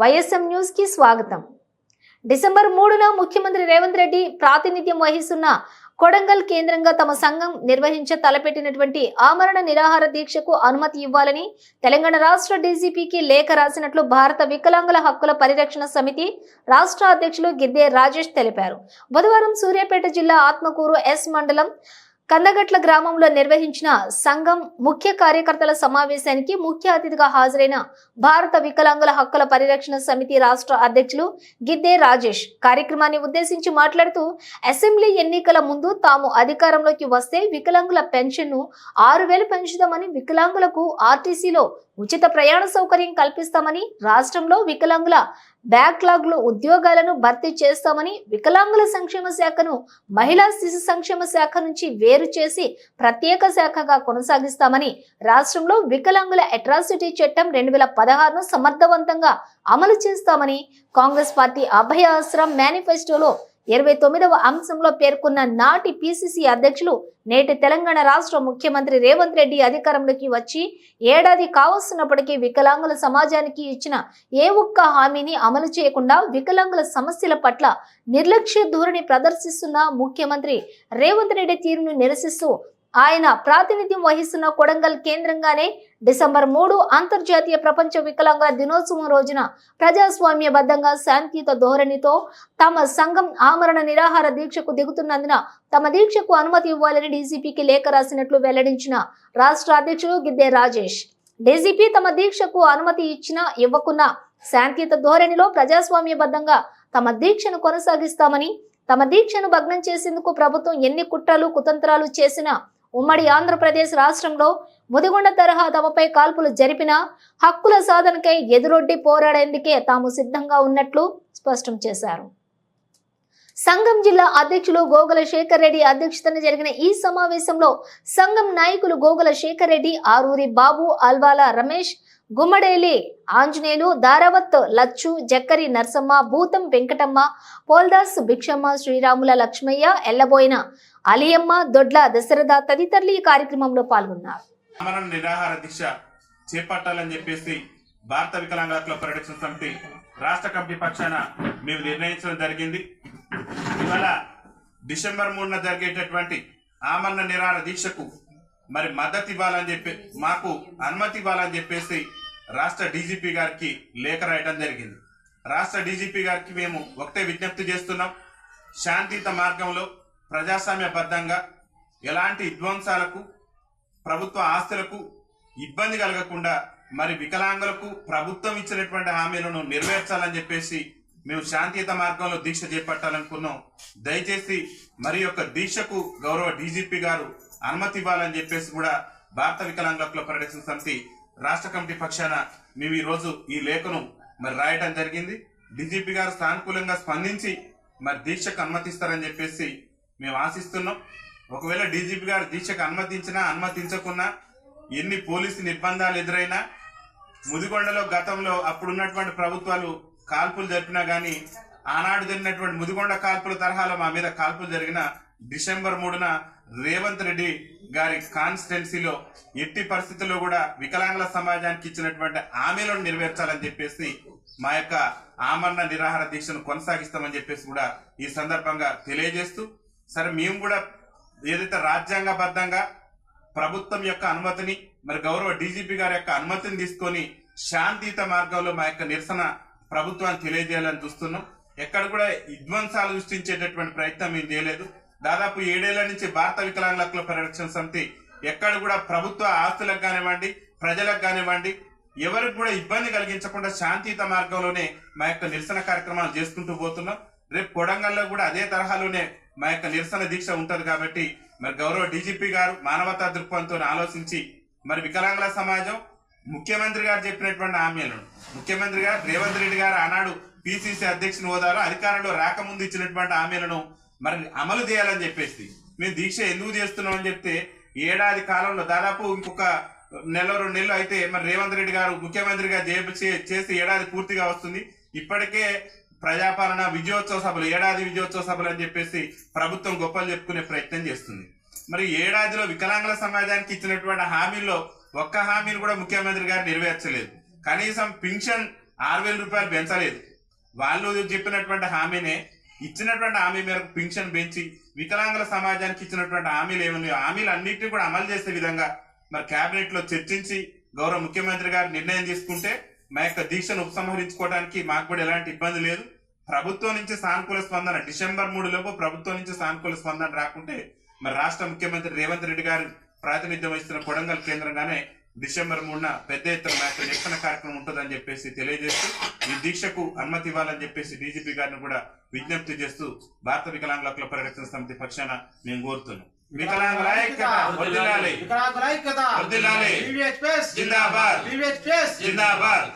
YSM న్యూస్కి స్వాగతం. December మూడున ముఖ్యమంత్రి రేవంత్ రెడ్డి ప్రాతినిధ్యం వహిస్తున్న కొడంగల్ కేంద్రంగా తమ సంఘం నిర్వహించ తలపెట్టినటువంటి ఆమరణ నిరాహార దీక్షకు అనుమతి ఇవ్వాలని తెలంగాణ రాష్ట్ర డీజీపీకి లేఖ రాసినట్లు భారత వికలాంగుల హక్కుల పరిరక్షణ సమితి రాష్ట్ర అధ్యక్షులు గిద్దే రాజేష్ తెలిపారు. బుధవారం సూర్యాపేట జిల్లా ఆత్మకూరు ఎస్ మండలం కందగట్ల గ్రామంలో నిర్వహించిన సంఘం ముఖ్య కార్యకర్తల సమావేశానికి ముఖ్య అతిథిగా హాజరైన భారత వికలాంగుల హక్కుల పరిరక్షణ సమితి రాష్ట్ర అధ్యక్షులు గిద్దే రాజేష్ కార్యక్రమాన్ని ఉద్దేశించి మాట్లాడుతూ అసెంబ్లీ ఎన్నికల ముందు తాము అధికారంలోకి వస్తే వికలాంగుల పెన్షన్ను ఆరు వేలు పెంచుదామని వికలాంగులకు ఆర్టీసీలో ఉచిత ప్రయాణ సౌకర్యం కల్పిస్తామని రాష్ట్రంలో వికలాంగుల బ్యాక్లాగ్లు ఉద్యోగాలను భర్తీ చేస్తామని వికలాంగుల సంక్షేమ శాఖను మహిళా శిశు సంక్షేమ శాఖ నుంచి వేరు చేసి ప్రత్యేక శాఖగా కొనసాగిస్తామని రాష్ట్రంలో వికలాంగుల అట్రాసిటీ చట్టం రెండు వేల పదహారును సమర్థవంతంగా అమలు చేస్తామని కాంగ్రెస్ పార్టీ అభయ ఆశ్రమ్ మేనిఫెస్టోలో ఇరవై తొమ్మిదవ అంశంలో పేర్కొన్న నాటి పిసిసి అధ్యక్షులు నేటి తెలంగాణ రాష్ట్ర ముఖ్యమంత్రి రేవంత్ రెడ్డి అధికారంలోకి వచ్చి ఏడాది కావస్తున్నప్పటికీ వికలాంగుల సమాజానికి ఇచ్చిన ఏ ఒక్క హామీని అమలు చేయకుండా వికలాంగుల సమస్యల పట్ల నిర్లక్ష్య ధోరణి ప్రదర్శిస్తున్న ముఖ్యమంత్రి రేవంత్ రెడ్డి తీరును నిరసిస్తూ ఆయన ప్రాతినిధ్యం వహిస్తున్న కొడంగల్ కేంద్రంగానే డిసెంబర్ మూడు అంతర్జాతీయ ప్రపంచ వికలాంగుల దినోత్సవం రోజున ప్రజాస్వామ్యబద్ధంగా శాంతియుత ధోరణితో తమ సంఘం ఆమరణ నిరాహార దీక్షకు దిగుతున్నందున తమ దీక్షకు అనుమతి ఇవ్వాలని డీజీపీకి లేఖ రాసినట్లు వెల్లడించిన రాష్ట్ర అధ్యక్షుడు గిద్దే రాజేష్. డీజీపీ తమ దీక్షకు అనుమతి ఇచ్చినా ఇవ్వకున్నా శాంతియుత ధోరణిలో ప్రజాస్వామ్యబద్ధంగా తమ దీక్షను కొనసాగిస్తామని తమ దీక్షను భగ్నం చేసేందుకు ప్రభుత్వం ఎన్ని కుట్రలు కుతంత్రాలు చేసినా ఉమ్మడి ఆంధ్రప్రదేశ్ రాష్ట్రంలో ముదిగొండ తరహా తమపై కాల్పులు జరిపిన హక్కుల సాధనకై ఎదురొడ్డి పోరాడేందుకే తాము సిద్ధంగా ఉన్నట్లు స్పష్టం చేశారు. సంఘం జిల్లా అధ్యక్షులు గోగుల శేఖర్ రెడ్డి అధ్యక్షతన జరిగిన ఈ సమావేశంలో సంఘం నాయకులు గోగుల శేఖర్ రెడ్డి ఆరూరి బాబు అల్వాల రమేష్ గుమ్మడేలి ఆంజనేయులు దారావత్ లచ్చు జక్కరి నర్సమ్మ భూతం వెంకటమ్మ పోల్దాస్ భిక్షమ్మ శ్రీరాముల లక్ష్మయ్య ఎల్లబోయిన అలియమ్మ దొడ్ల దశరథ తదితరులు ఈ కార్యక్రమంలో పాల్గొన్నారు. నిరాహార దీక్ష చేపట్టాలని చెప్పేసి భారత వికలాంగుల హక్కుల పరిరక్షణ సమితి రాష్ట్ర కమిటీ పక్షాన మేము నిర్ణయించడం జరిగింది. ఇవాళ డిసెంబర్ మూడున జరిగేటటువంటి ఆమరణ నిరాహార దీక్షకు మరి మద్దతు ఇవ్వాలని చెప్పి మాకు అనుమతి ఇవ్వాలని చెప్పేసి రాష్ట్ర డీజీపీ గారికి లేఖ రాయడం జరిగింది. రాష్ట్ర డీజీపీ గారికి మేము ఒకటే విజ్ఞప్తి చేస్తున్నాం. శాంతియుత మార్గంలో ప్రజాస్వామ్యబద్ధంగా ఎలాంటి విధ్వంసాలకు ప్రభుత్వ ఆస్తులకు ఇబ్బంది కలగకుండా మరి వికలాంగులకు ప్రభుత్వం ఇచ్చినటువంటి హామీలను నెరవేర్చాలని చెప్పేసి మేము శాంతియుత మార్గంలో దీక్ష చేపట్టాలనుకున్నాం. దయచేసి మరి యొక్క దీక్షకు గౌరవ డీజీపీ గారు అనుమతి ఇవ్వాలని చెప్పేసి కూడా భారత వికలాంగుల హక్కుల పరిరక్షణ సమితి రాష్ట్ర కమిటీ పక్షాన మేము ఈ రోజు ఈ లేఖను మరి రాయడం జరిగింది. డీజీపీ గారు సానుకూలంగా స్పందించి మరి దీక్షకు అనుమతిస్తారని చెప్పేసి మేము ఆశిస్తున్నాం. ఒకవేళ డీజీపీ గారు దీక్షకు అనుమతించినా అనుమతించకున్నా ఎన్ని పోలీసు నిర్బంధాలు ఎదురైనా ముదిగొండలో గతంలో అప్పుడున్నటువంటి ప్రభుత్వాలు కాల్పులు జరిపినా కానీ ఆనాడు జరిగినటువంటి ముదిగొండ కాల్పుల తరహాలో మా మీద కాల్పులు జరిగిన డిసెంబర్ మూడున రేవంత్ రెడ్డి గారి కాన్స్టిట్యున్సీలో ఎట్టి పరిస్థితుల్లో కూడా వికలాంగుల సమాజానికి ఇచ్చినటువంటి హామీలను నెరవేర్చాలని చెప్పేసి మా యొక్క ఆమరణ నిరాహార దీక్షను కొనసాగిస్తామని చెప్పేసి కూడా ఈ సందర్భంగా తెలియజేస్తూ సరే మేము కూడా ఏదైతే రాజ్యాంగబద్ధంగా ప్రభుత్వం యొక్క అనుమతిని మరి గౌరవ డీజీపీ గారి యొక్క అనుమతిని తీసుకొని శాంతియుత మార్గంలో మా యొక్క నిరసన ప్రభుత్వాన్ని తెలియజేయాలని చూస్తున్నాం. ఎక్కడ కూడా విధ్వంసాలు సృష్టించేటటువంటి ప్రయత్నం మేము చేయలేదు. దాదాపు ఏడేళ్ళ నుంచి భారత వికలాంగుల హక్కుల పరిరక్షణ సమితి ఎక్కడ కూడా ప్రభుత్వ ఆస్తులకు కానివ్వండి ప్రజలకు కానివ్వండి ఎవరికి కూడా ఇబ్బంది కలిగించకుండా శాంతియుత మార్గంలోనే మా యొక్క నిరసన కార్యక్రమాలు చేసుకుంటూ పోతున్నాం. రేపు కొడంగల్లో కూడా అదే తరహాలోనే మా యొక్క నిరసన దీక్ష ఉంటుంది కాబట్టి మరి గౌరవ డీజీపీ గారు మానవతా దృక్పథంతో ఆలోచించి మరి వికలాంగుల సమాజం ముఖ్యమంత్రి గారు చెప్పినటువంటి హామీలను ముఖ్యమంత్రి గారు రేవంత్ రెడ్డి గారు ఆనాడు పిసిసి అధ్యక్షుని హోదాలో అధికారంలో రాకముందు ఇచ్చినటువంటి హామీలను మరి అమలు చేయాలని చెప్పేసి మేము దీక్ష ఎందుకు చేస్తున్నాం అని చెప్తే ఏడాది కాలంలో దాదాపు ఇంకొక నెల రెండు నెలలు అయితే మరి రేవంత్ రెడ్డి గారు ముఖ్యమంత్రిగా చేసి ఏడాది పూర్తిగా వస్తుంది. ఇప్పటికే ప్రజాపాలన విజయోత్సవ సభలు ఏడాది విజయోత్సవ సభలు అని చెప్పేసి ప్రభుత్వం గొప్పలు చెప్పుకునే ప్రయత్నం చేస్తుంది. మరి ఏడాదిలో వికలాంగుల సమాజానికి ఇచ్చినటువంటి హామీల్లో ఒక్క హామీని కూడా ముఖ్యమంత్రి గారు నెరవేర్చలేదు. కనీసం పింఛన్ ఆరు వేల రూపాయలు పెంచలేదు. వాళ్ళు చెప్పినటువంటి హామీనే ఇచ్చినటువంటి హామీ మేరకు పింఛన్ పెంచి వికలాంగుల సమాజానికి ఇచ్చినటువంటి హామీలు ఏమన్నాయో హామీలు అన్నింటినీ కూడా అమలు చేసే విధంగా మరి క్యాబినెట్లో చర్చించి గౌరవ ముఖ్యమంత్రి గారు నిర్ణయం తీసుకుంటే మా యొక్క దీక్షను ఉపసంహరించుకోవడానికి మాకు కూడా ఎలాంటి ఇబ్బంది లేదు. ప్రభుత్వం నుంచి సానుకూల స్పందన డిసెంబర్ మూడు లోపు ప్రభుత్వం నుంచి సానుకూల స్పందన రాకుంటే మరి రాష్ట్ర ముఖ్యమంత్రి రేవంత్ రెడ్డి గారు ప్రాతినిధ్యం వహిస్తున్న కొడంగల్ కేంద్రంగానే డిసెంబర్ మూడున పెద్ద ఎత్తున మా యొక్క నిరసన కార్యక్రమం ఉంటుందని చెప్పేసి తెలియజేస్తూ ఈ దీక్షకు అనుమతి ఇవ్వాలని చెప్పేసి డీజీపీ గారిని కూడా విజ్ఞప్తి చేస్తూ భారత వికలాంగుల హక్కుల పరిరక్షణ సమితి పక్షాన మేము కోరుతున్నాం. వికలాంగుల ఐక్యత వికలాంగుల జిందాబాద్. జిందాబాద్.